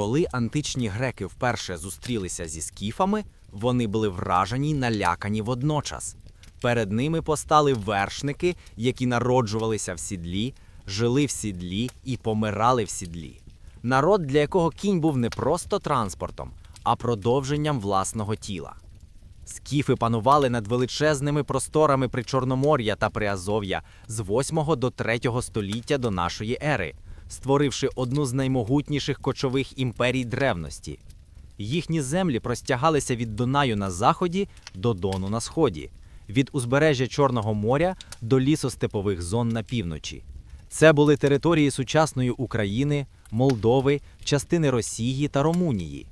Коли античні греки вперше зустрілися зі скіфами, вони були вражені й налякані водночас. Перед ними постали вершники, які народжувалися в сідлі, жили в сідлі і помирали в сідлі. Народ, для якого кінь був не просто транспортом, а продовженням власного тіла. Скіфи панували над величезними просторами Причорномор'я та Приазов'я з 8 до 3 століття до нашої ери, створивши одну з наймогутніших кочових імперій древності. Їхні землі простягалися від Дунаю на заході до Дону на сході, від узбережжя Чорного моря до лісостепових зон на півночі. Це були території сучасної України, Молдови, частини Росії та Румунії.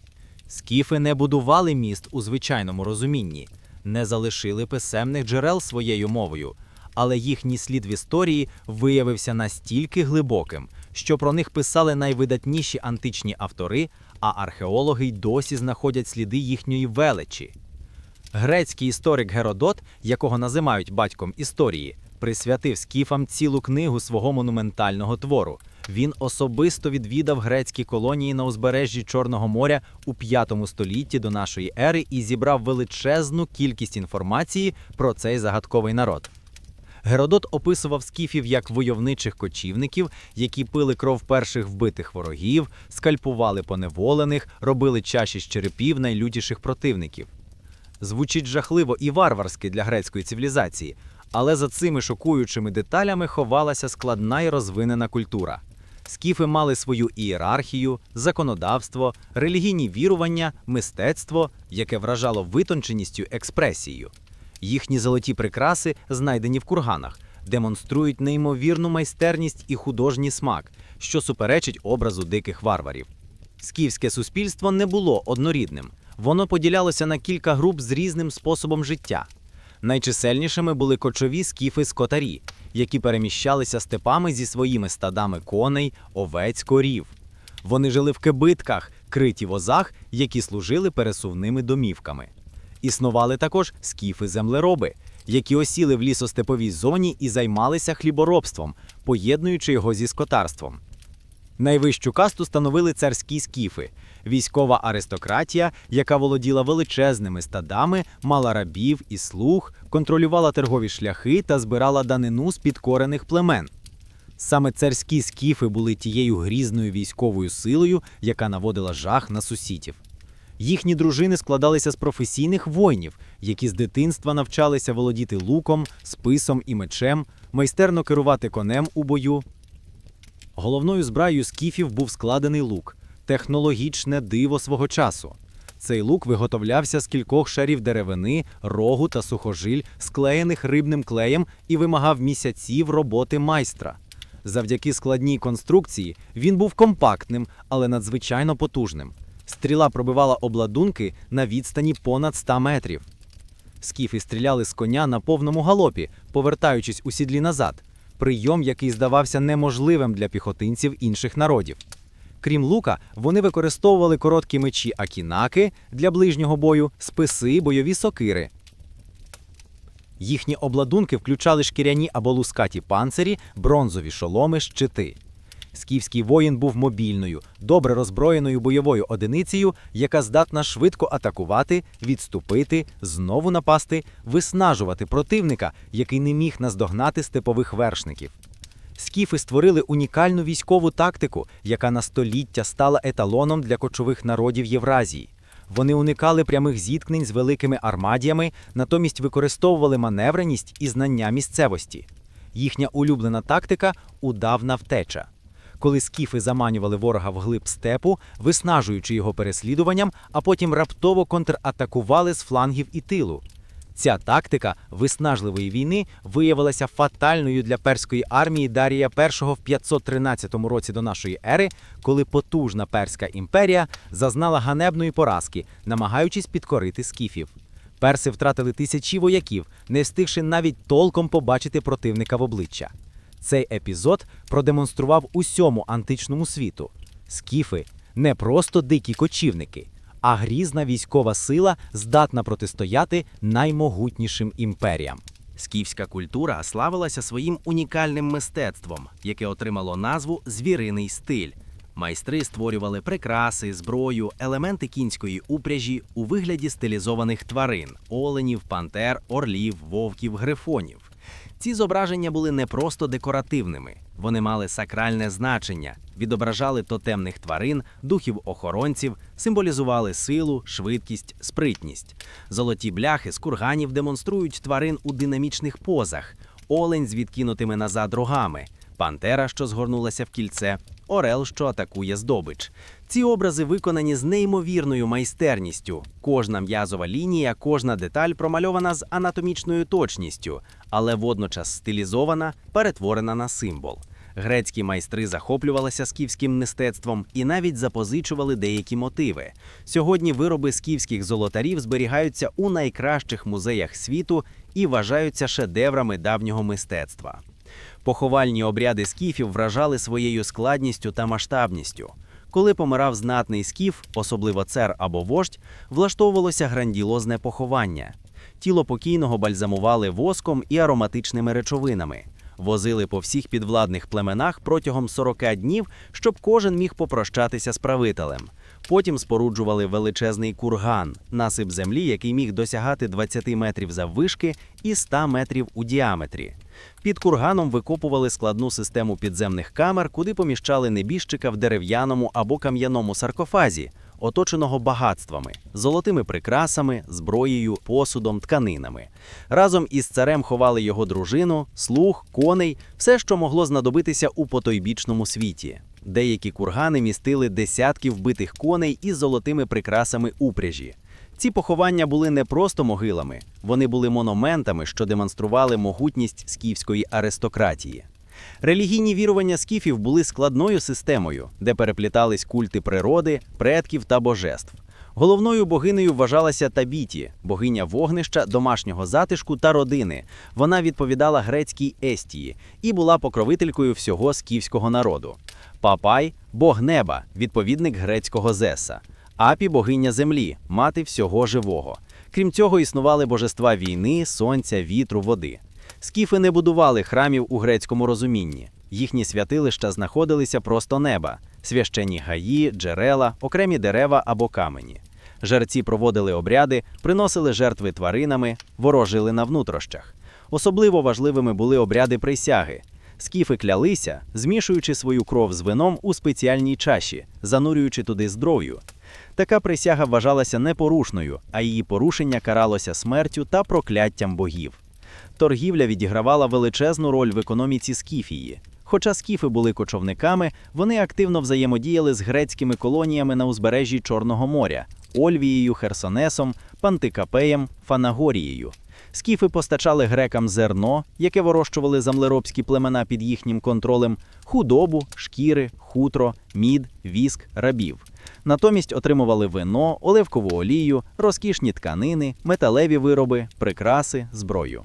Скіфи не будували міст у звичайному розумінні, не залишили писемних джерел своєю мовою, але їхній слід в історії виявився настільки глибоким, що про них писали найвидатніші античні автори, а археологи й досі знаходять сліди їхньої величі. Грецький історик Геродот, якого називають батьком історії, присвятив скіфам цілу книгу свого монументального твору. Він особисто відвідав грецькі колонії на узбережжі Чорного моря у 5 столітті до нашої ери і зібрав величезну кількість інформації про цей загадковий народ. Геродот описував скіфів як войовничих кочівників, які пили кров перших вбитих ворогів, скальпували поневолених, робили чаші з черепів найлютіших противників. Звучить жахливо і варварськи для грецької цивілізації, але за цими шокуючими деталями ховалася складна і розвинена культура. Скіфи мали свою ієрархію, законодавство, релігійні вірування, мистецтво, яке вражало витонченістю експресією. Їхні золоті прикраси, знайдені в курганах, демонструють неймовірну майстерність і художній смак, що суперечить образу диких варварів. Скіфське суспільство не було однорідним. Воно поділялося на кілька груп з різним способом життя. Найчисельнішими були кочові скіфи-скотарі, які переміщалися степами зі своїми стадами коней, овець, корів. Вони жили в кибитках, криті возах, які служили пересувними домівками. Існували також скіфи-землероби, які осіли в лісостеповій зоні і займалися хліборобством, поєднуючи його зі скотарством. Найвищу касту становили царські скіфи, військова аристократія, яка володіла величезними стадами, мала рабів і слуг, контролювала торгові шляхи та збирала данину з підкорених племен. Саме царські скіфи були тією грізною військовою силою, яка наводила жах на сусідів. Їхні дружини складалися з професійних воїнів, які з дитинства навчалися володіти луком, списом і мечем, майстерно керувати конем у бою, Головною збраєю скіфів був складений лук технологічне диво свого часу. Цей лук виготовлявся з кількох шарів деревини, рогу та сухожиль, склеєних рибним клеєм, і вимагав місяців роботи майстра. Завдяки складній конструкції він був компактним, але надзвичайно потужним. Стріла пробивала обладунки на відстані понад 100 метрів. Скіфи стріляли з коня на повному галопі, повертаючись у сідлі назад прийом, який здавався неможливим для піхотинців інших народів. Крім лука, вони використовували короткі мечі акінаки для ближнього бою, списи, бойові сокири. Їхні обладунки включали шкіряні або лускаті панцирі, бронзові шоломи, щити. Скіфський воїн був мобільною, добре розброєною бойовою одиницею, яка здатна швидко атакувати, відступити, знову напасти, виснажувати противника, який не міг наздогнати степових вершників. Скіфи створили унікальну військову тактику, яка на століття стала еталоном для кочових народів Євразії. Вони уникали прямих зіткнень з великими армадіями, натомість використовували маневреність і знання місцевості. Їхня улюблена тактика удавна втеча коли скіфи заманювали ворога вглиб степу, виснажуючи його переслідуванням, а потім раптово контратакували з флангів і тилу. Ця тактика виснажливої війни виявилася фатальною для перської армії Дарія І в 513 році до нашої ери, коли потужна перська імперія зазнала ганебної поразки, намагаючись підкорити скіфів. Перси втратили тисячі вояків, не встигши навіть толком побачити противника в обличчя. Цей епізод продемонстрував усьому античному світу. Скіфи не просто дикі кочівники, а грізна військова сила здатна протистояти наймогутнішим імперіям. Скіфська культура славилася своїм унікальним мистецтвом, яке отримало назву звіриний стиль. Майстри створювали прикраси, зброю, елементи кінської упряжі у вигляді стилізованих тварин оленів, пантер, орлів, вовків, грифонів. Ці зображення були не просто декоративними, вони мали сакральне значення, відображали тотемних тварин, духів охоронців, символізували силу, швидкість, спритність. Золоті бляхи з курганів демонструють тварин у динамічних позах, олень з відкинутими назад рогами, пантера, що згорнулася в кільце, орел, що атакує здобич. Ці образи виконані з неймовірною майстерністю. Кожна м'язова лінія, кожна деталь промальована з анатомічною точністю, але водночас стилізована, перетворена на символ. Грецькі майстри захоплювалися скіфським мистецтвом і навіть запозичували деякі мотиви. Сьогодні вироби скіфських золотарів зберігаються у найкращих музеях світу і вважаються шедеврами давнього мистецтва. Поховальні обряди скіфів вражали своєю складністю та масштабністю. Коли помирав знатний скіф, особливо цар або вождь, влаштовувалося грандіозне поховання. Тіло покійного бальзамували воском і ароматичними речовинами. Возили по всіх підвладних племенах протягом 40 днів, щоб кожен міг попрощатися з правителем. Потім споруджували величезний курган, насип землі, який міг досягати 20 метрів заввишки і 100 метрів у діаметрі. Під курганом викопували складну систему підземних камер, куди поміщали небіжчика в дерев'яному або кам'яному саркофазі, оточеного багатствами, золотими прикрасами, зброєю, посудом, тканинами. Разом із царем ховали його дружину, слуг, коней, все, що могло знадобитися у потойбічному світі. Деякі кургани містили десятки вбитих коней із золотими прикрасами упряжі. Ці поховання були не просто могилами, вони були монументами, що демонстрували могутність скіфської аристократії. Релігійні вірування скіфів були складною системою, де переплітались культи природи, предків та божеств. Головною богинею вважалася Табіті, богиня вогнища, домашнього затишку та родини. Вона відповідала грецькій Естії і була покровителькою всього скіфського народу. Папай бог неба, відповідник грецького Зеса. Апі богиня землі, мати всього живого. Крім цього, існували божества війни, сонця, вітру, води. Скіфи не будували храмів у грецькому розумінні. Їхні святилища знаходилися просто неба, священні гаї, джерела, окремі дерева або камені. Жерці проводили обряди, приносили жертви тваринами, ворожили на внутрощах. Особливо важливими були обряди присяги. Скіфи клялися, змішуючи свою кров з вином у спеціальній чаші, занурюючи туди зброю. Така присяга вважалася непорушною, а її порушення каралося смертю та прокляттям богів. Торгівля відігравала величезну роль в економіці Скіфії. Хоча скіфи були кочовниками, вони активно взаємодіяли з грецькими колоніями на узбережжі Чорного моря Ольвією, Херсонесом, Пантикапеєм, Фанагорією. Скіфи постачали грекам зерно, яке вирощували землеробські племена під їхнім контролем, худобу, шкіри, хутро, мід, віск, рабів. Натомість отримували вино, оливкову олію, розкішні тканини, металеві вироби, прикраси, зброю.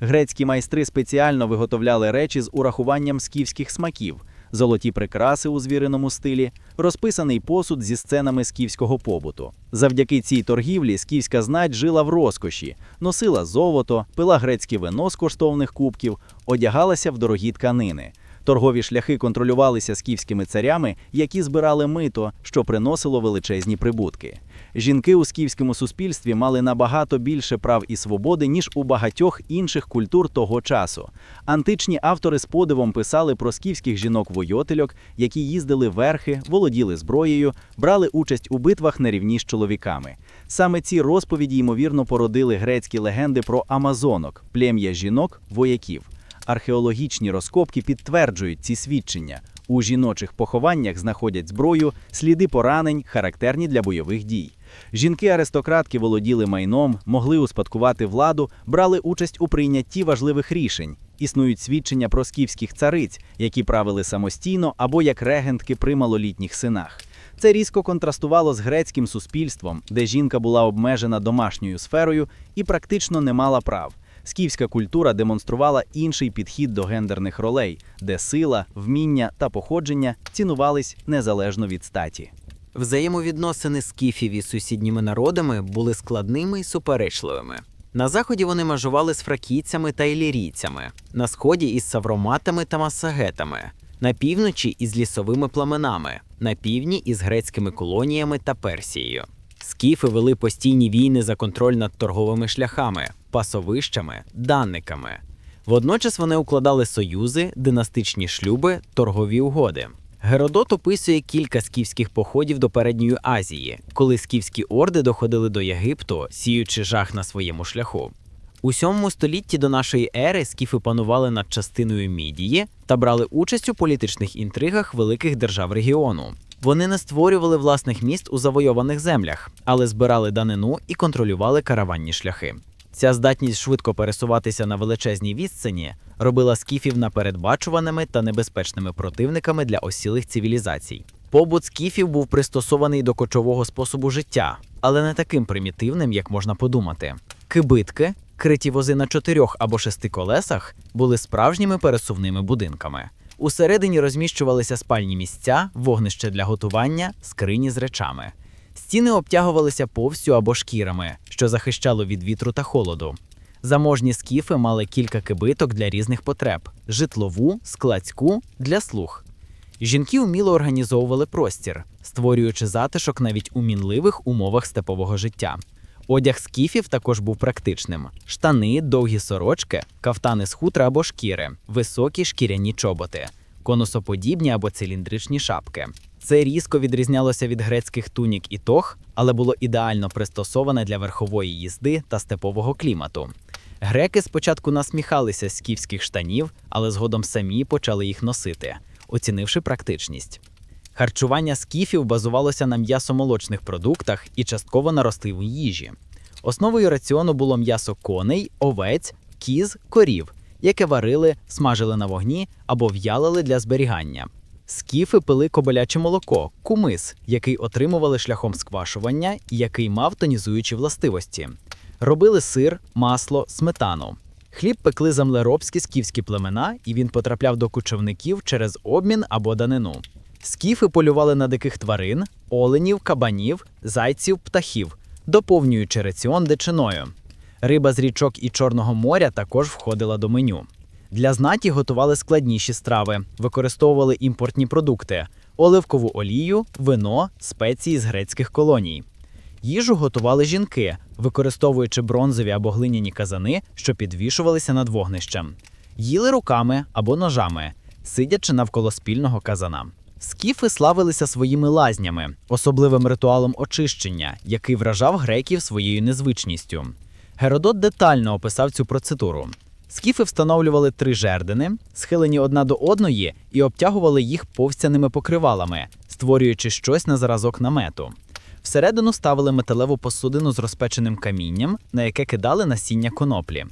Грецькі майстри спеціально виготовляли речі з урахуванням скіфських смаків, золоті прикраси у звіриному стилі, розписаний посуд зі сценами скіфського побуту. Завдяки цій торгівлі скіфська знать жила в розкоші, носила золото, пила грецьке вино з коштовних кубків, одягалася в дорогі тканини. Торгові шляхи контролювалися скіфськими царями, які збирали мито, що приносило величезні прибутки. Жінки у скіфському суспільстві мали набагато більше прав і свободи, ніж у багатьох інших культур того часу. Античні автори з подивом писали про скіфських жінок-войотельок, які їздили верхи, володіли зброєю, брали участь у битвах на рівні з чоловіками. Саме ці розповіді, ймовірно, породили грецькі легенди про амазонок, плем'я жінок-вояків. Археологічні розкопки підтверджують ці свідчення. У жіночих похованнях знаходять зброю, сліди поранень, характерні для бойових дій. Жінки-аристократки володіли майном, могли успадкувати владу, брали участь у прийнятті важливих рішень. Існують свідчення про скіфських цариць, які правили самостійно або як регентки при малолітніх синах. Це різко контрастувало з грецьким суспільством, де жінка була обмежена домашньою сферою і практично не мала прав. Скіфська культура демонструвала інший підхід до гендерних ролей, де сила, вміння та походження цінувались незалежно від статі. Взаємовідносини скіфів із сусідніми народами були складними і суперечливими. На заході вони межували з фракійцями та ілірійцями, на сході із савроматами та масагетами, на півночі із лісовими племенами, на півдні із грецькими колоніями та Персією. Скіфи вели постійні війни за контроль над торговими шляхами, пасовищами, данниками. Водночас вони укладали союзи, династичні шлюби, торгові угоди. Геродот описує кілька скіфських походів до передньої Азії, коли скіфські орди доходили до Єгипту, сіючи жах на своєму шляху. У 7 столітті до нашої ери скіфи панували над частиною Мідії та брали участь у політичних інтригах великих держав регіону. Вони не створювали власних міст у завойованих землях, але збирали данину і контролювали караванні шляхи. Ця здатність швидко пересуватися на величезній відстані робила скіфів напередбачуваними та небезпечними противниками для осілих цивілізацій. Побут скіфів був пристосований до кочового способу життя, але не таким примітивним, як можна подумати. Кибитки, криті вози на чотирьох або шести колесах, були справжніми пересувними будинками. Усередині розміщувалися спальні місця, вогнище для готування, скрині з речами. Стіни обтягувалися повсю або шкірами, що захищало від вітру та холоду. Заможні скіфи мали кілька кибиток для різних потреб: житлову, складську для слуг. Жінки вміло організовували простір, створюючи затишок навіть у мінливих умовах степового життя. Одяг скіфів також був практичним: штани, довгі сорочки, кафтани з хутра або шкіри, високі шкіряні чоботи, конусоподібні або циліндричні шапки. Це різко відрізнялося від грецьких тунік і тог, але було ідеально пристосоване для верхової їзди та степового клімату. Греки спочатку насміхалися з скіфських штанів, але згодом самі почали їх носити, оцінивши практичність. Харчування скіфів базувалося на м'ясомолочних продуктах і частково на ростливій їжі. Основою раціону було м'ясо коней, овець, кіз, корів, яке варили, смажили на вогні або в'ялили для зберігання. Скіфи пили кобиляче молоко, кумис, який отримували шляхом сквашування і який мав тонізуючі властивості. Робили сир, масло, сметану. Хліб пекли землеробські скіфські племена, і він потрапляв до кучовників через обмін або данину. Скіфи полювали на диких тварин, оленів, кабанів, зайців, птахів, доповнюючи раціон дичиною. Риба з річок і Чорного моря також входила до меню. Для знаті готували складніші страви, використовували імпортні продукти: оливкову олію, вино, спеції з грецьких колоній. Їжу готували жінки, використовуючи бронзові або глиняні казани, що підвішувалися над вогнищем. Їли руками або ножами, сидячи навколо спільного казана. Скіфи славилися своїми лазнями, особливим ритуалом очищення, який вражав греків своєю незвичністю. Геродот детально описав цю процедуру. Скіфи встановлювали три жердини, схилені одна до одної, і обтягували їх повстяними покривалами, створюючи щось на зразок намету. Всередину ставили металеву посудину з розпеченим камінням, на яке кидали насіння коноплі.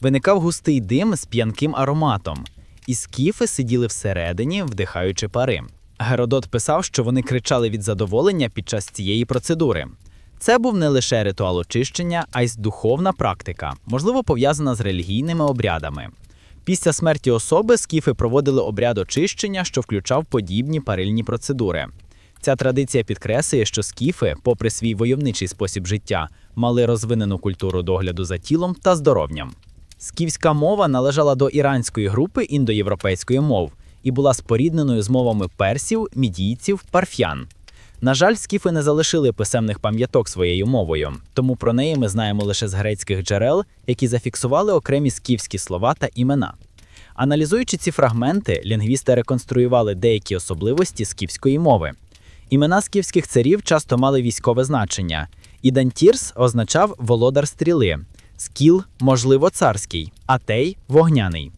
Виникав густий дим з п'янким ароматом, і скіфи сиділи всередині, вдихаючи пари. Геродот писав, що вони кричали від задоволення під час цієї процедури. Це був не лише ритуал очищення, а й духовна практика, можливо, пов'язана з релігійними обрядами. Після смерті особи скіфи проводили обряд очищення, що включав подібні парильні процедури. Ця традиція підкреслює, що скіфи, попри свій войовничий спосіб життя, мали розвинену культуру догляду за тілом та здоров'ям. Скіфська мова належала до іранської групи індоєвропейської мов і була спорідненою з мовами персів, мідійців, парфян. На жаль, скіфи не залишили писемних пам'яток своєю мовою, тому про неї ми знаємо лише з грецьких джерел, які зафіксували окремі скіфські слова та імена. Аналізуючи ці фрагменти, лінгвісти реконструювали деякі особливості скіфської мови. Імена скіфських царів часто мали військове значення. Ідантірс означав володар стріли, скіл, можливо, царський, атей вогняний.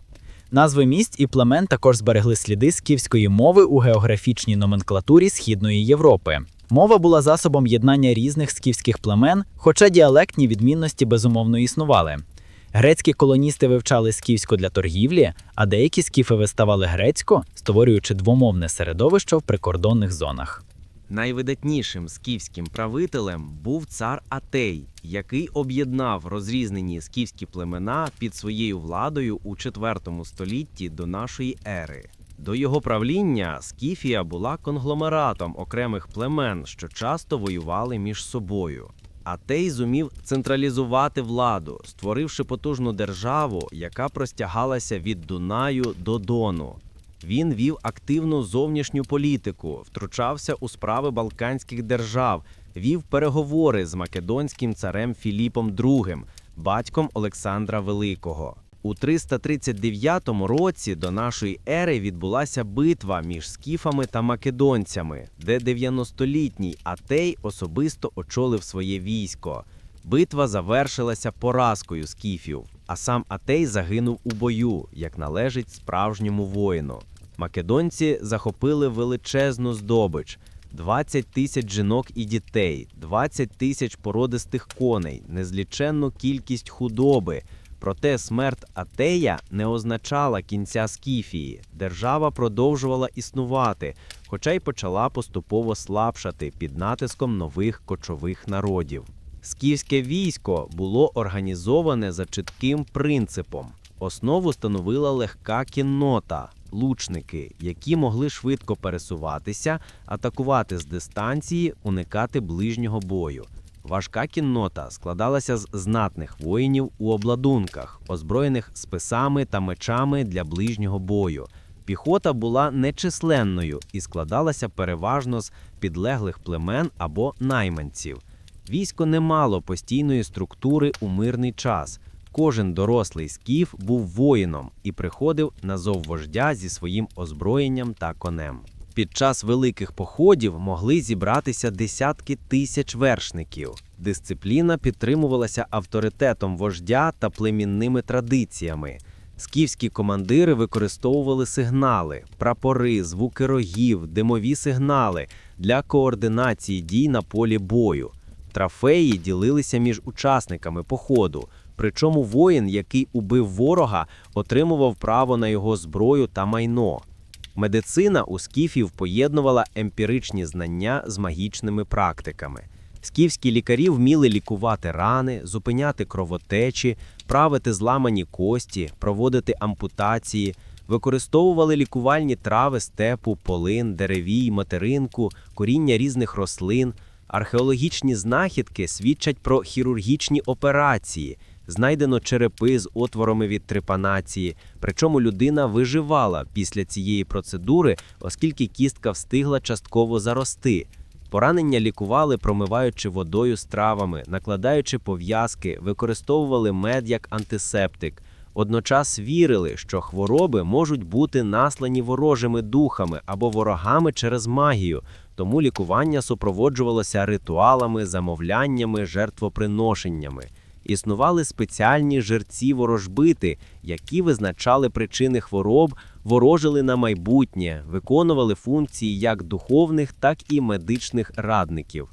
Назви місць і племен також зберегли сліди скіфської мови у географічній номенклатурі Східної Європи. Мова була засобом єднання різних скіфських племен, хоча діалектні відмінності безумовно існували. Грецькі колоністи вивчали скіфську для торгівлі, а деякі скіфи виставали грецько, створюючи двомовне середовище в прикордонних зонах. Найвидатнішим скіфським правителем був цар Атей, який об'єднав розрізнені скіфські племена під своєю владою у IV столітті до нашої ери. До його правління Скіфія була конгломератом окремих племен, що часто воювали між собою. Атей зумів централізувати владу, створивши потужну державу, яка простягалася від Дунаю до Дону. Він вів активну зовнішню політику, втручався у справи балканських держав, вів переговори з македонським царем Філіпом II, батьком Олександра Великого. У 339 році до нашої ери відбулася битва між скіфами та македонцями, де 90-літній Атей особисто очолив своє військо. Битва завершилася поразкою скіфів, а сам Атей загинув у бою, як належить справжньому воїну. Македонці захопили величезну здобич. 20 тисяч жінок і дітей, 20 тисяч породистих коней, незліченну кількість худоби. Проте смерть Атея не означала кінця Скіфії. Держава продовжувала існувати, хоча й почала поступово слабшати під натиском нових кочових народів. Скіфське військо було організоване за чітким принципом. Основу становила легка кіннота, лучники, які могли швидко пересуватися, атакувати з дистанції, уникати ближнього бою. Важка кіннота складалася з знатних воїнів у обладунках, озброєних списами та мечами для ближнього бою. Піхота була нечисленною і складалася переважно з підлеглих племен або найманців. Військо не мало постійної структури у мирний час. Кожен дорослий скіф був воїном і приходив на зов вождя зі своїм озброєнням та конем. Під час великих походів могли зібратися десятки тисяч вершників. Дисципліна підтримувалася авторитетом вождя та племінними традиціями. Скіфські командири використовували сигнали, прапори, звуки рогів, димові сигнали для координації дій на полі бою. Трофеї ділилися між учасниками походу. Причому воїн, який убив ворога, отримував право на його зброю та майно. Медицина у скіфів поєднувала емпіричні знання з магічними практиками. Скіфські лікарі вміли лікувати рани, зупиняти кровотечі, правити зламані кості, проводити ампутації, використовували лікувальні трави степу, полин, деревій, материнку, коріння різних рослин. Археологічні знахідки свідчать про хірургічні операції. Знайдено черепи з отворами від трепанації, причому людина виживала після цієї процедури, оскільки кістка встигла частково зарости. Поранення лікували, промиваючи водою з травами, накладаючи пов'язки, використовували мед як антисептик. Одночас вірили, що хвороби можуть бути наслані ворожими духами або ворогами через магію, тому лікування супроводжувалося ритуалами, замовляннями, жертвоприношеннями. Існували спеціальні жерці-ворожбити, які визначали причини хвороб, ворожили на майбутнє, виконували функції як духовних, так і медичних радників.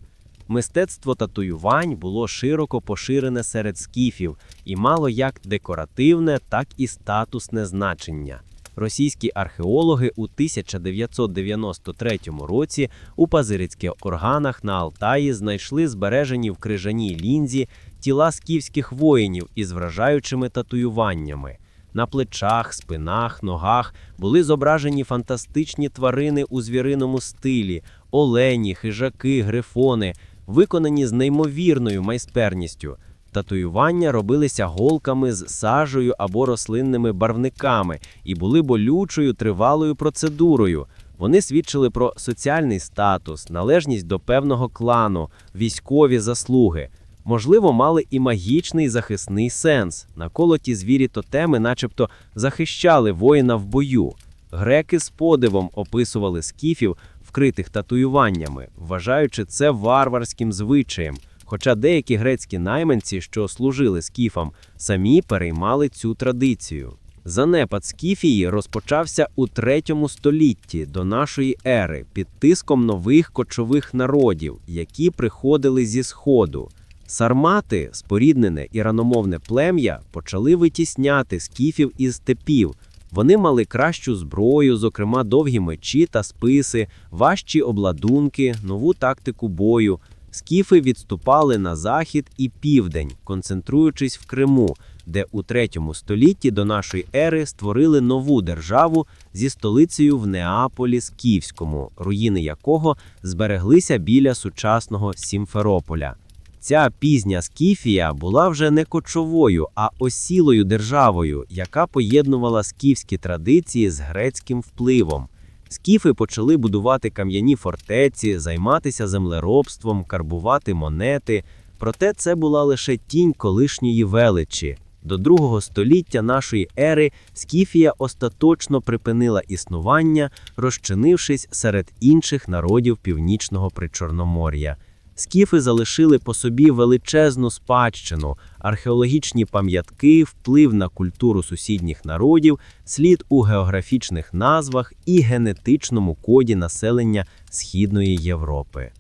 Мистецтво татуювань було широко поширене серед скіфів і мало як декоративне, так і статусне значення. Російські археологи у 1993 році у пазирицьких органах на Алтаї знайшли збережені в крижаній лінзі тіла скіфських воїнів із вражаючими татуюваннями. На плечах, спинах, ногах були зображені фантастичні тварини у звіриному стилі, олені, хижаки, грифони, виконані з неймовірною майстерністю. Татуювання робилися голками з сажею або рослинними барвниками і були болючою тривалою процедурою. Вони свідчили про соціальний статус, належність до певного клану, військові заслуги. Можливо, мали і магічний захисний сенс. Наколоті звірі тотеми, начебто, захищали воїна в бою. Греки з подивом описували скіфів, вкритих татуюваннями, вважаючи це варварським звичаєм. Хоча деякі грецькі найманці, що служили скіфам, самі переймали цю традицію. Занепад Скіфії розпочався у третьому столітті до нашої ери під тиском нових кочових народів, які приходили зі сходу. Сармати, споріднене іраномовне плем'я, почали витісняти скіфів із степів. Вони мали кращу зброю, зокрема довгі мечі та списи, важчі обладунки, нову тактику бою. Скіфи відступали на захід і південь, концентруючись в Криму, де у третьому столітті до нашої ери створили нову державу зі столицею в Неаполі Скіфському, руїни якого збереглися біля сучасного Сімферополя. Ця пізня Скіфія була вже не кочовою, а осілою державою, яка поєднувала скіфські традиції з грецьким впливом. Скіфи почали будувати кам'яні фортеці, займатися землеробством, карбувати монети. Проте це була лише тінь колишньої величі. До другого століття нашої ери Скіфія остаточно припинила існування, розчинившись серед інших народів північного причорномор'я. Скіфи залишили по собі величезну спадщину, археологічні пам'ятки, вплив на культуру сусідніх народів, слід у географічних назвах і генетичному коді населення Східної Європи.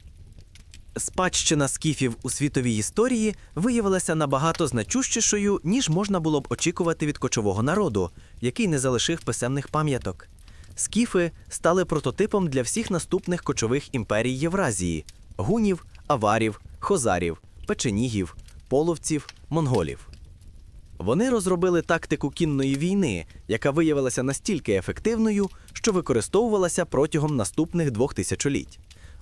Спадщина скіфів у світовій історії виявилася набагато значущішою, ніж можна було б очікувати від кочового народу, який не залишив писемних пам'яток. Скіфи стали прототипом для всіх наступних кочових імперій Євразії гунів, аварів, хозарів, печенігів, половців, монголів. Вони розробили тактику кінної війни, яка виявилася настільки ефективною, що використовувалася протягом наступних двох тисячоліть.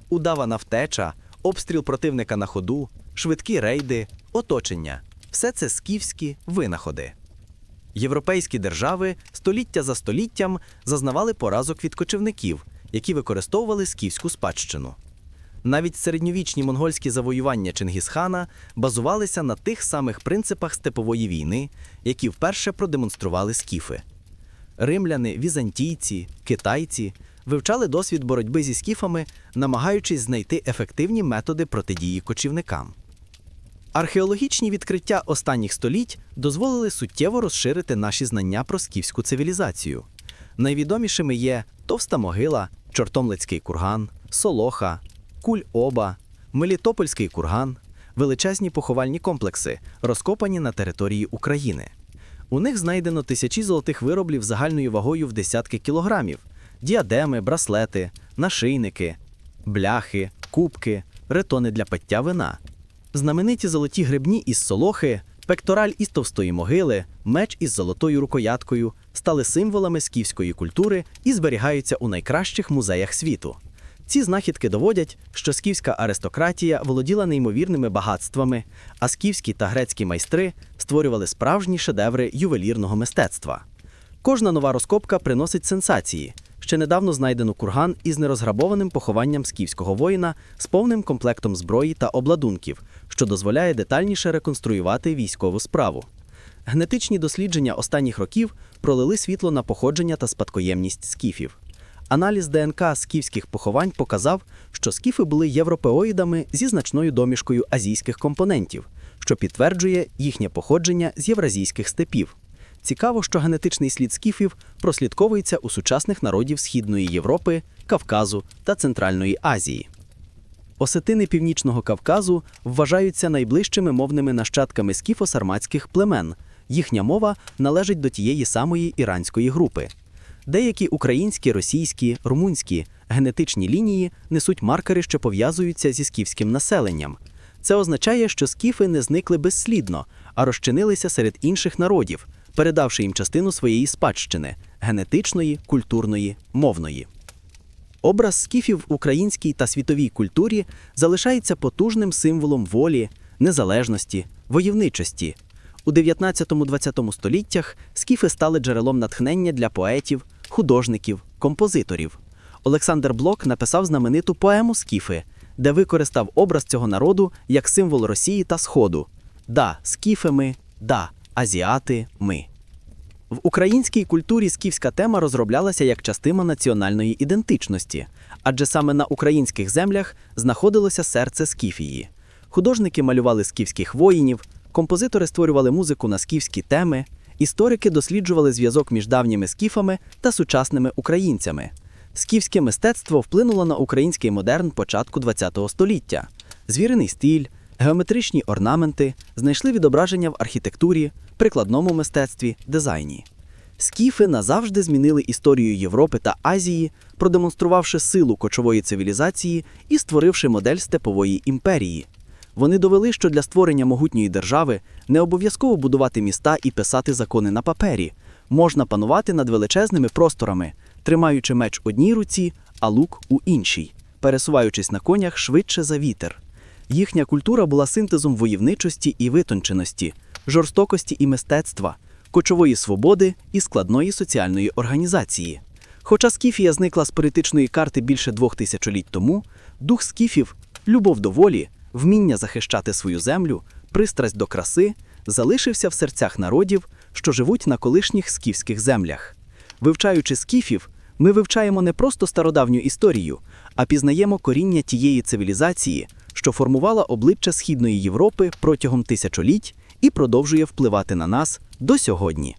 Удавана втеча, обстріл противника на ходу, швидкі рейди, оточення все це скіфські винаходи. Європейські держави століття за століттям зазнавали поразок від кочівників, які використовували скіфську спадщину. Навіть середньовічні монгольські завоювання Чингісхана базувалися на тих самих принципах степової війни, які вперше продемонстрували скіфи. Римляни, візантійці, китайці вивчали досвід боротьби зі скіфами, намагаючись знайти ефективні методи протидії кочівникам. Археологічні відкриття останніх століть дозволили суттєво розширити наші знання про скіфську цивілізацію. Найвідомішими є Товста могила, Чортомлицький курган, Солоха, Куль-Оба, Мелітопольський курган, величезні поховальні комплекси, розкопані на території України. У них знайдено тисячі золотих виробів загальною вагою в десятки кілограмів, діадеми, браслети, нашийники, бляхи, кубки, ретони для пиття вина. Знамениті золоті гребні із солохи, пектораль із товстої могили, меч із золотою рукояткою стали символами скіфської культури і зберігаються у найкращих музеях світу. Ці знахідки доводять, що скіфська аристократія володіла неймовірними багатствами, а скіфські та грецькі майстри створювали справжні шедеври ювелірного мистецтва. Кожна нова розкопка приносить сенсації. Ще недавно знайдено курган із нерозграбованим похованням скіфського воїна з повним комплектом зброї та обладунків, що дозволяє детальніше реконструювати військову справу. Генетичні дослідження останніх років пролили світло на походження та спадкоємність скіфів. Аналіз ДНК скіфських поховань показав, що скіфи були європеоїдами зі значною домішкою азійських компонентів, що підтверджує їхнє походження з євразійських степів. Цікаво, що генетичний слід скіфів прослідковується у сучасних народів Східної Європи, Кавказу та Центральної Азії. Осетини Північного Кавказу вважаються найближчими мовними нащадками скіфо-сарматських племен. Їхня мова належить до тієї самої іранської групи. Деякі українські, російські, румунські генетичні лінії несуть маркери, що пов'язуються зі скіфським населенням. Це означає, що скіфи не зникли безслідно, а розчинилися серед інших народів, передавши їм частину своєї спадщини генетичної, культурної, мовної. Образ скіфів в українській та світовій культурі залишається потужним символом волі, незалежності, войовничості. У 19-20 століттях скіфи стали джерелом натхнення для поетів, художників, композиторів. Олександр Блок написав знамениту поему Скіфи, де використав образ цього народу як символ Росії та Сходу. Да, скіфи ми, да, азіати ми. В українській культурі скіфська тема розроблялася як частина національної ідентичності, адже саме на українських землях знаходилося серце Скіфії. Художники малювали скіфських воїнів, композитори створювали музику на скіфські теми, історики досліджували зв'язок між давніми скіфами та сучасними українцями. Скіфське мистецтво вплинуло на український модерн початку ХХ століття. Звірений стиль, геометричні орнаменти знайшли відображення в архітектурі, прикладному мистецтві, дизайні. Скіфи назавжди змінили історію Європи та Азії, продемонструвавши силу кочової цивілізації і створивши модель степової імперії. Вони довели, що для створення могутньої держави не обов'язково будувати міста і писати закони на папері. Можна панувати над величезними просторами, тримаючи меч одній руці, а лук у іншій, пересуваючись на конях швидше за вітер. Їхня культура була синтезом войовничості і витонченості, жорстокості і мистецтва, кочової свободи і складної соціальної організації. Хоча Скіфія зникла з політичної карти більше двох тисячоліть тому, дух скіфів, любов до волі, вміння захищати свою землю, пристрасть до краси залишився в серцях народів, що живуть на колишніх скіфських землях. Вивчаючи скіфів, ми вивчаємо не просто стародавню історію, а пізнаємо коріння тієї цивілізації, що формувала обличчя Східної Європи протягом тисячоліть і продовжує впливати на нас до сьогодні.